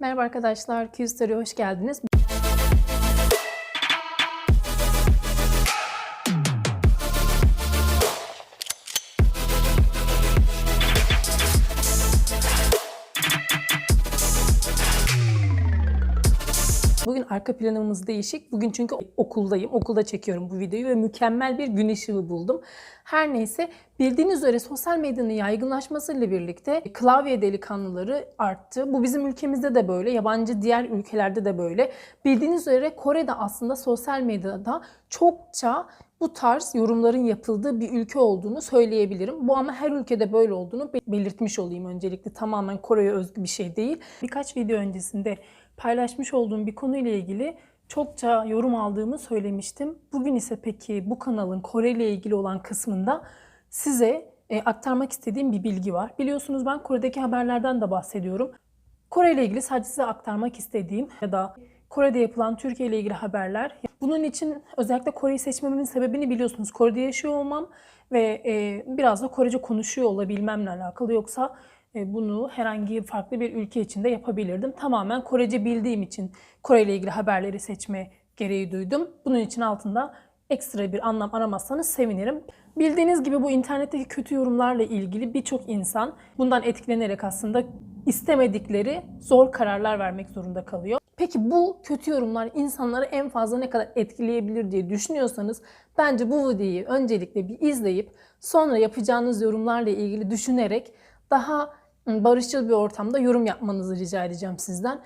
Merhaba arkadaşlar, Q-Story'e hoş geldiniz. Arka planımız değişik. Bugün çünkü okuldayım. Okulda çekiyorum bu videoyu ve mükemmel bir gün ışığı buldum. Her neyse bildiğiniz üzere sosyal medyanın yaygınlaşmasıyla birlikte klavye delikanlıları arttı. Bu bizim ülkemizde de böyle, yabancı diğer ülkelerde de böyle. Bildiğiniz üzere Kore'de aslında sosyal medyada çokça bu tarz yorumların yapıldığı bir ülke olduğunu söyleyebilirim. Bu ama her ülkede böyle olduğunu be- belirtmiş olayım öncelikle. Tamamen Kore'ye özgü bir şey değil. Birkaç video öncesinde paylaşmış olduğum bir konuyla ilgili çokça yorum aldığımı söylemiştim. Bugün ise peki bu kanalın Kore ile ilgili olan kısmında size e, aktarmak istediğim bir bilgi var. Biliyorsunuz ben Kore'deki haberlerden de bahsediyorum. Kore ile ilgili sadece size aktarmak istediğim ya da Kore'de yapılan Türkiye ile ilgili haberler. Bunun için özellikle Kore'yi seçmemin sebebini biliyorsunuz. Kore'de yaşıyor olmam ve e, biraz da Korece konuşuyor olabilmemle alakalı. Yoksa bunu herhangi farklı bir ülke içinde yapabilirdim. Tamamen Korece bildiğim için Kore ile ilgili haberleri seçme gereği duydum. Bunun için altında ekstra bir anlam aramazsanız sevinirim. Bildiğiniz gibi bu internetteki kötü yorumlarla ilgili birçok insan bundan etkilenerek aslında istemedikleri zor kararlar vermek zorunda kalıyor. Peki bu kötü yorumlar insanları en fazla ne kadar etkileyebilir diye düşünüyorsanız bence bu videoyu öncelikle bir izleyip sonra yapacağınız yorumlarla ilgili düşünerek daha barışçıl bir ortamda yorum yapmanızı rica edeceğim sizden.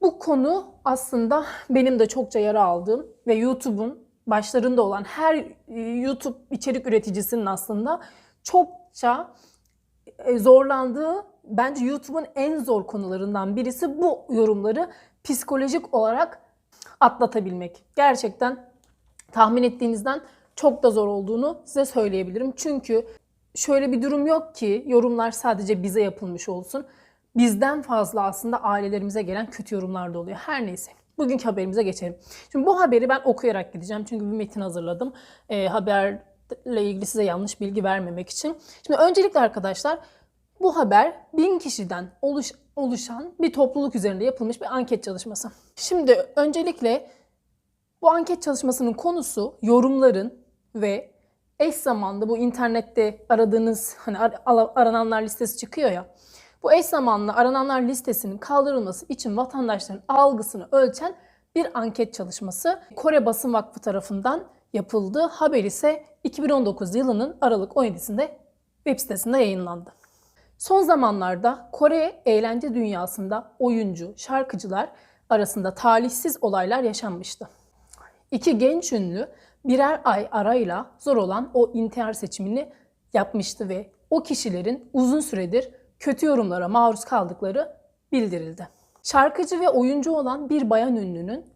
Bu konu aslında benim de çokça yara aldığım ve YouTube'un başlarında olan her e, YouTube içerik üreticisinin aslında çokça e, zorlandığı bence YouTube'un en zor konularından birisi bu yorumları psikolojik olarak atlatabilmek. Gerçekten tahmin ettiğinizden çok da zor olduğunu size söyleyebilirim. Çünkü şöyle bir durum yok ki yorumlar sadece bize yapılmış olsun. Bizden fazla aslında ailelerimize gelen kötü yorumlar da oluyor. Her neyse. Bugünkü haberimize geçelim. Şimdi bu haberi ben okuyarak gideceğim. Çünkü bir metin hazırladım. Ee, haberle ilgili size yanlış bilgi vermemek için. Şimdi öncelikle arkadaşlar bu haber bin kişiden oluş, oluşan bir topluluk üzerinde yapılmış bir anket çalışması. Şimdi öncelikle bu anket çalışmasının konusu yorumların ve eş zamanlı bu internette aradığınız hani arananlar listesi çıkıyor ya. Bu eş zamanlı arananlar listesinin kaldırılması için vatandaşların algısını ölçen bir anket çalışması Kore Basın Vakfı tarafından yapıldı. Haber ise 2019 yılının Aralık 17'sinde web sitesinde yayınlandı. Son zamanlarda Kore eğlence dünyasında oyuncu, şarkıcılar arasında talihsiz olaylar yaşanmıştı. İki genç ünlü birer ay arayla zor olan o intihar seçimini yapmıştı ve o kişilerin uzun süredir kötü yorumlara maruz kaldıkları bildirildi. Şarkıcı ve oyuncu olan bir bayan ünlünün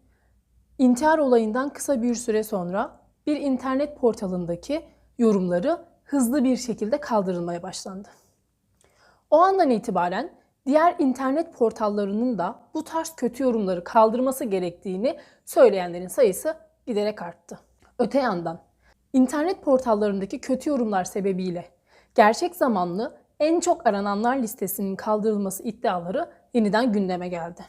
intihar olayından kısa bir süre sonra bir internet portalındaki yorumları hızlı bir şekilde kaldırılmaya başlandı. O andan itibaren diğer internet portallarının da bu tarz kötü yorumları kaldırması gerektiğini söyleyenlerin sayısı giderek arttı. Öte yandan internet portallarındaki kötü yorumlar sebebiyle gerçek zamanlı en çok arananlar listesinin kaldırılması iddiaları yeniden gündeme geldi.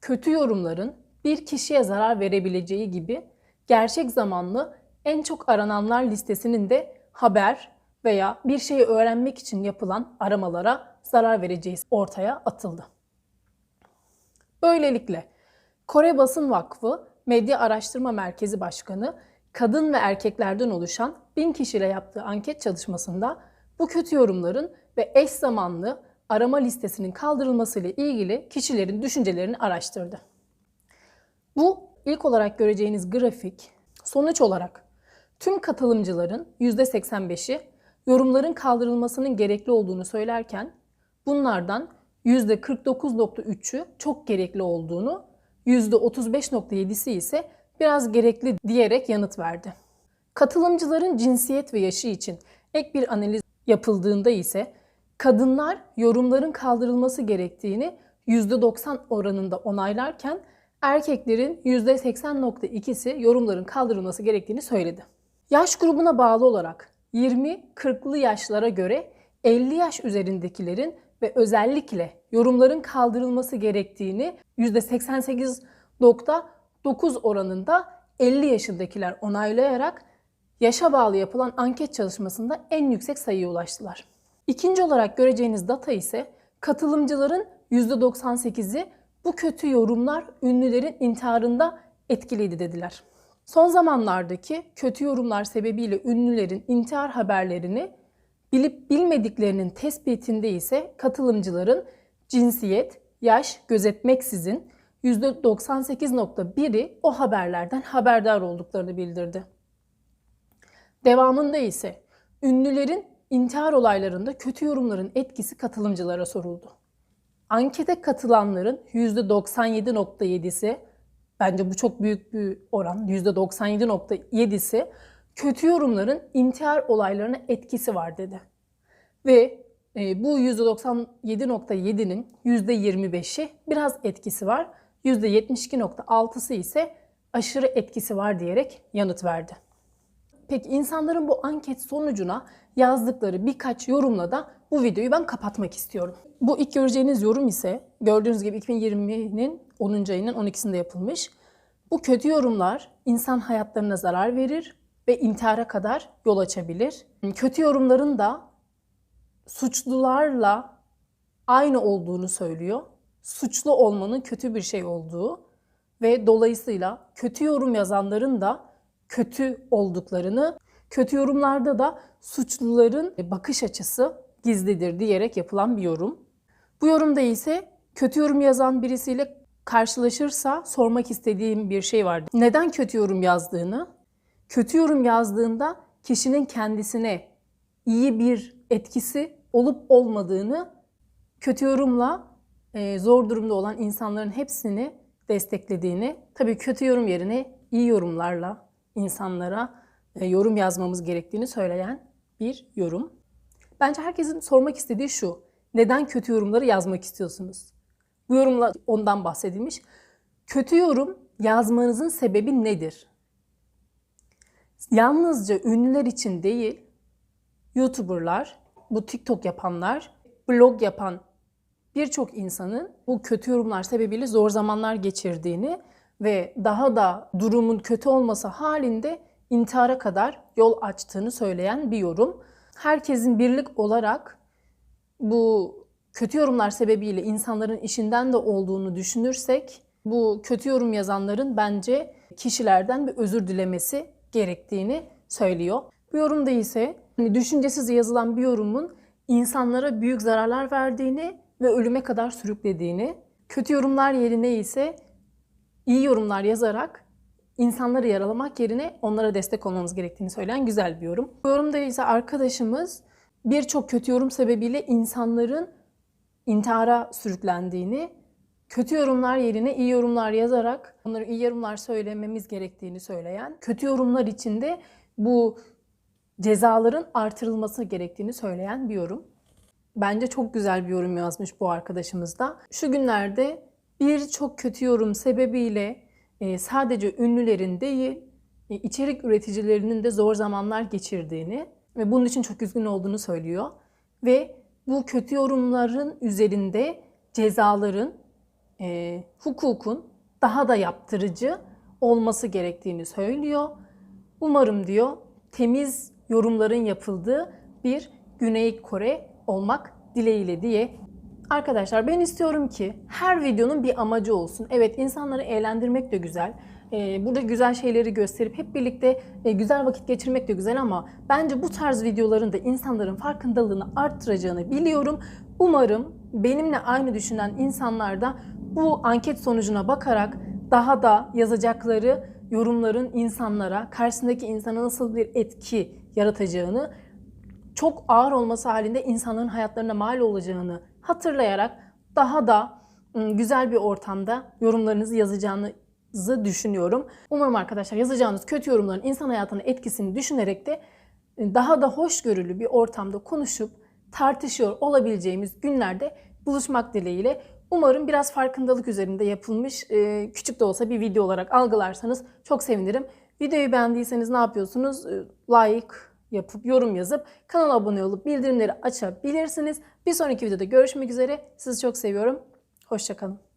Kötü yorumların bir kişiye zarar verebileceği gibi gerçek zamanlı en çok arananlar listesinin de haber veya bir şeyi öğrenmek için yapılan aramalara zarar vereceği ortaya atıldı. Böylelikle Kore Basın Vakfı Medya Araştırma Merkezi Başkanı kadın ve erkeklerden oluşan bin kişiyle yaptığı anket çalışmasında bu kötü yorumların ve eş zamanlı arama listesinin kaldırılmasıyla ilgili kişilerin düşüncelerini araştırdı. Bu ilk olarak göreceğiniz grafik sonuç olarak tüm katılımcıların %85'i yorumların kaldırılmasının gerekli olduğunu söylerken bunlardan %49.3'ü çok gerekli olduğunu, %35.7'si ise biraz gerekli diyerek yanıt verdi. Katılımcıların cinsiyet ve yaşı için ek bir analiz yapıldığında ise kadınlar yorumların kaldırılması gerektiğini %90 oranında onaylarken erkeklerin %80.2'si yorumların kaldırılması gerektiğini söyledi. Yaş grubuna bağlı olarak 20-40'lı yaşlara göre 50 yaş üzerindekilerin ve özellikle yorumların kaldırılması gerektiğini %88.9 oranında 50 yaşındakiler onaylayarak yaşa bağlı yapılan anket çalışmasında en yüksek sayıya ulaştılar. İkinci olarak göreceğiniz data ise katılımcıların %98'i bu kötü yorumlar ünlülerin intiharında etkiliydi dediler. Son zamanlardaki kötü yorumlar sebebiyle ünlülerin intihar haberlerini bilip bilmediklerinin tespitinde ise katılımcıların cinsiyet, yaş gözetmeksizin %98.1'i o haberlerden haberdar olduklarını bildirdi. Devamında ise ünlülerin intihar olaylarında kötü yorumların etkisi katılımcılara soruldu. Ankete katılanların %97.7'si, bence bu çok büyük bir oran, %97.7'si kötü yorumların intihar olaylarına etkisi var dedi. Ve e, bu %97.7'nin %25'i biraz etkisi var, %72.6'sı ise aşırı etkisi var diyerek yanıt verdi. Peki insanların bu anket sonucuna yazdıkları birkaç yorumla da bu videoyu ben kapatmak istiyorum. Bu ilk göreceğiniz yorum ise gördüğünüz gibi 2020'nin 10. ayının 12'sinde yapılmış. Bu kötü yorumlar insan hayatlarına zarar verir ve intihara kadar yol açabilir. Kötü yorumların da suçlularla aynı olduğunu söylüyor. Suçlu olmanın kötü bir şey olduğu ve dolayısıyla kötü yorum yazanların da kötü olduklarını, kötü yorumlarda da suçluların bakış açısı gizlidir diyerek yapılan bir yorum. Bu yorumda ise kötü yorum yazan birisiyle karşılaşırsa sormak istediğim bir şey vardı. Neden kötü yorum yazdığını, kötü yorum yazdığında kişinin kendisine iyi bir etkisi olup olmadığını kötü yorumla zor durumda olan insanların hepsini desteklediğini, tabii kötü yorum yerine iyi yorumlarla insanlara e, yorum yazmamız gerektiğini söyleyen bir yorum. Bence herkesin sormak istediği şu. Neden kötü yorumları yazmak istiyorsunuz? Bu yorumla ondan bahsedilmiş. Kötü yorum yazmanızın sebebi nedir? Yalnızca ünlüler için değil, YouTuber'lar, bu TikTok yapanlar, blog yapan birçok insanın bu kötü yorumlar sebebiyle zor zamanlar geçirdiğini ve daha da durumun kötü olması halinde intihara kadar yol açtığını söyleyen bir yorum. Herkesin birlik olarak bu kötü yorumlar sebebiyle insanların işinden de olduğunu düşünürsek bu kötü yorum yazanların bence kişilerden bir özür dilemesi gerektiğini söylüyor. Bu yorumda ise hani düşüncesiz yazılan bir yorumun insanlara büyük zararlar verdiğini ve ölüme kadar sürüklediğini, kötü yorumlar yerine ise iyi yorumlar yazarak insanları yaralamak yerine onlara destek olmamız gerektiğini söyleyen güzel bir yorum. Bu yorumda ise arkadaşımız birçok kötü yorum sebebiyle insanların intihara sürüklendiğini, kötü yorumlar yerine iyi yorumlar yazarak onlara iyi yorumlar söylememiz gerektiğini söyleyen, kötü yorumlar içinde bu cezaların artırılması gerektiğini söyleyen bir yorum. Bence çok güzel bir yorum yazmış bu arkadaşımız da. Şu günlerde birçok kötü yorum sebebiyle e, sadece ünlülerin değil, e, içerik üreticilerinin de zor zamanlar geçirdiğini ve bunun için çok üzgün olduğunu söylüyor. Ve bu kötü yorumların üzerinde cezaların, e, hukukun daha da yaptırıcı olması gerektiğini söylüyor. Umarım diyor temiz yorumların yapıldığı bir Güney Kore olmak dileğiyle diye Arkadaşlar ben istiyorum ki her videonun bir amacı olsun. Evet insanları eğlendirmek de güzel. Ee, burada güzel şeyleri gösterip hep birlikte e, güzel vakit geçirmek de güzel ama bence bu tarz videoların da insanların farkındalığını arttıracağını biliyorum. Umarım benimle aynı düşünen insanlar da bu anket sonucuna bakarak daha da yazacakları yorumların insanlara, karşısındaki insana nasıl bir etki yaratacağını, çok ağır olması halinde insanların hayatlarına mal olacağını hatırlayarak daha da güzel bir ortamda yorumlarınızı yazacağınızı düşünüyorum. Umarım arkadaşlar yazacağınız kötü yorumların insan hayatına etkisini düşünerek de ıı, daha da hoşgörülü bir ortamda konuşup tartışıyor olabileceğimiz günlerde buluşmak dileğiyle. Umarım biraz farkındalık üzerinde yapılmış ıı, küçük de olsa bir video olarak algılarsanız çok sevinirim. Videoyu beğendiyseniz ne yapıyorsunuz? Like, yapıp yorum yazıp kanala abone olup bildirimleri açabilirsiniz. Bir sonraki videoda görüşmek üzere. Sizi çok seviyorum. Hoşçakalın.